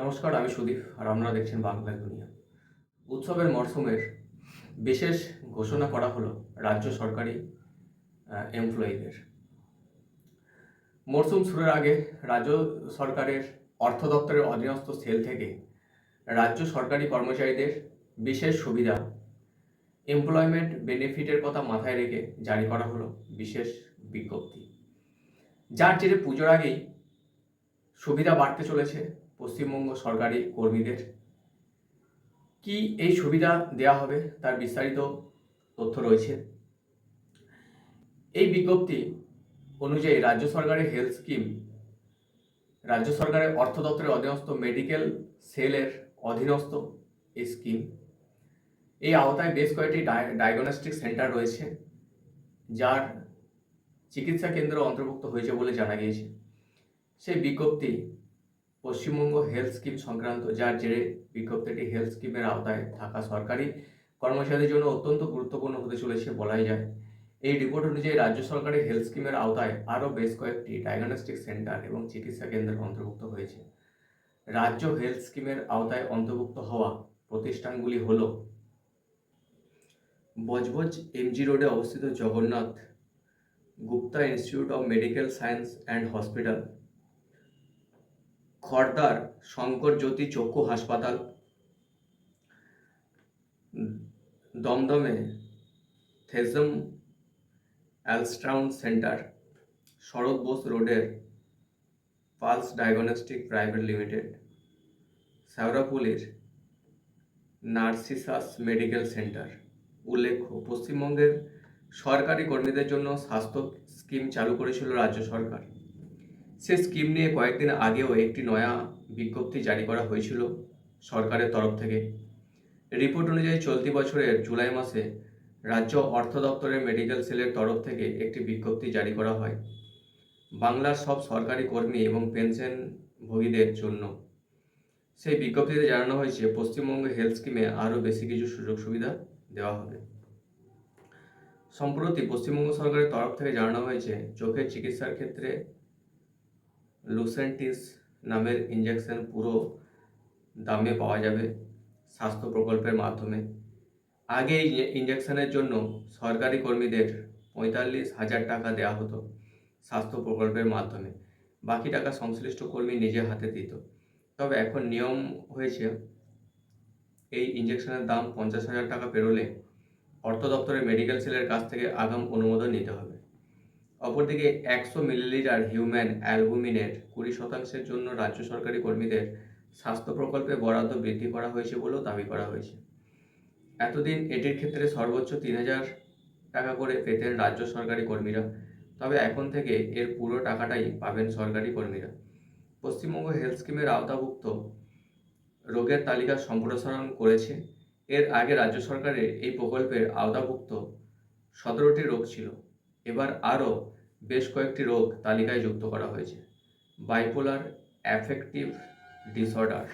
নমস্কার, আমি সুদীপ আর আপনারা দেখছেন বাংলা দুনিয়া। উৎসবের মরশুমের বিশেষ ঘোষণা করা হলো রাজ্য সরকারি এমপ্লয়ীদের মরশুম শুরুর আগে রাজ্য সরকারের অর্থ দপ্তরের অধীনস্থ সেল থেকে রাজ্য সরকারি কর্মচারীদের বিশেষ সুবিধা এমপ্লয়মেন্ট বেনিফিটের কথা মাথায় রেখে জারি করা হলো বিশেষ বিজ্ঞপ্তি। যার জেরে পুজোর আগেই সুবিধা বাড়তে চলেছে পশ্চিমবঙ্গ সরকারি কর্মীদের। কি এই সুবিধা দেওয়া হবে? তার বিস্তারিত তথ্য রয়েছে। এই বিজ্ঞপ্তি অনুযায়ী রাজ্য সরকারের হেলথ স্কিম, রাজ্য সরকারের অর্থ দপ্তরের অধীনস্থ মেডিকেল সেলের অধীনস্থ এই স্কিম। এই আওতায় বেশ কয়েকটি ডায়াগনস্টিক সেন্টার রয়েছে, যার চিকিৎসা কেন্দ্র অন্তর্ভুক্ত হয়েছে বলে জানা গিয়েছে। সেই বিজ্ঞপ্তি পশ্চিমবঙ্গ হেলথ স্কিম সংক্রান্ত, যার জেরে বিজ্ঞপ্তিটি হেলথ স্কিমের আওতায় থাকা সরকারি কর্মচারীদের জন্য অত্যন্ত গুরুত্বপূর্ণ হতে চলেছে বলাই যায়। এই রিপোর্ট অনুযায়ী রাজ্য সরকারের হেলথ স্কিমের আওতায় আরও বেশ কয়েকটি ডায়াগনস্টিক সেন্টার এবং চিকিৎসা কেন্দ্র অন্তর্ভুক্ত হয়েছে। রাজ্য হেলথ স্কিমের আওতায় অন্তর্ভুক্ত হওয়া প্রতিষ্ঠানগুলি হল বজবজ এমজি রোডে অবস্থিত Jagannath Gupta institute of medical science and hospital খড়দার Shankar Jyoti চক্ষু হাসপাতাল। দমদমে থেজম অ্যালস্ট্রাউন সেন্টার, শরৎ বোস রোডের পালস ডায়াগনস্টিক প্রাইভেট লিমিটেড শ্যাওরাপুলির নার্সিসাস মেডিকেল সেন্টার। উল্লেখ্য, পশ্চিমবঙ্গের সরকারি কর্মীদের জন্য স্বাস্থ্য স্কিম চালু করেছিল রাজ্য সরকার। সে স্কিম নিয়ে কয়েকদিন আগেও একটি নয়া বিজ্ঞপ্তি জারি করা হয়েছিল সরকারের তরফ থেকে। রিপোর্ট অনুযায়ী চলতি বছরের জুলাই মাসে রাজ্য অর্থ দপ্তরের মেডিকেল সেলের তরফ থেকে একটি বিজ্ঞপ্তি জারি করা হয়। বাংলার সব সরকারি কর্মী এবং পেনশনভোগীদের জন্য। সেই বিজ্ঞপ্তিতে জানানো হয়েছে পশ্চিমবঙ্গ হেলথ স্কিমে আরও বেশি কিছু সুযোগ সুবিধা দেওয়া হবে। সম্প্রতি পশ্চিমবঙ্গ সরকারের তরফ থেকে জানানো হয়েছে চোখের চিকিৎসার ক্ষেত্রে লুসেন্টিস নামের ইঞ্জেকশন পুরো দামে পাওয়া যাবে স্বাস্থ্য প্রকল্পের মাধ্যমে। আগে এই ইঞ্জেকশনের জন্য সরকারি কর্মীদের পঁয়তাল্লিশ হাজার টাকা দেওয়া হতো স্বাস্থ্য প্রকল্পের মাধ্যমে। বাকি টাকা সংশ্লিষ্ট কর্মী নিজে হাতে দিত। তবে এখন নিয়ম হয়েছে এই ইঞ্জেকশনের দাম পঞ্চাশ হাজার টাকা পেরোলে অর্থ দপ্তরের মেডিকেল সেলের কাছ থেকে আগাম অনুমোদন নিতে হবে। অপরদিকে একশো মিলিলিটার হিউম্যান অ্যালবুমিনের কুড়ি শতাংশের জন্য রাজ্য সরকারি কর্মীদের স্বাস্থ্য প্রকল্পে বরাদ্দ বৃদ্ধি করা হয়েছে বলেও দাবি করা হয়েছে। এতদিন এটির ক্ষেত্রে সর্বোচ্চ তিন হাজার টাকা করে পেতেন রাজ্য সরকারি কর্মীরা, তবে এখন থেকে এর পুরো টাকাটাই পাবেন সরকারি কর্মীরা। পশ্চিমবঙ্গ হেলথ স্কিমের আওতাভুক্ত রোগের তালিকা সম্প্রসারণ করেছে। এর আগে রাজ্য সরকারের এই প্রকল্পের আওতাভুক্ত সতেরোটি রোগ ছিল। এবার আরও বেশ কয়েকটি রোগ তালিকায় যুক্ত করা হয়েছে। Bipolar affective disorder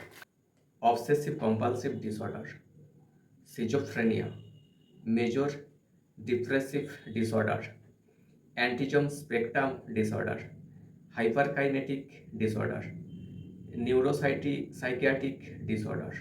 obsessive compulsive disorder schizophrenia major depressive disorder autism spectrum disorder hyperkinetic disorder neurocity psychiatric disorder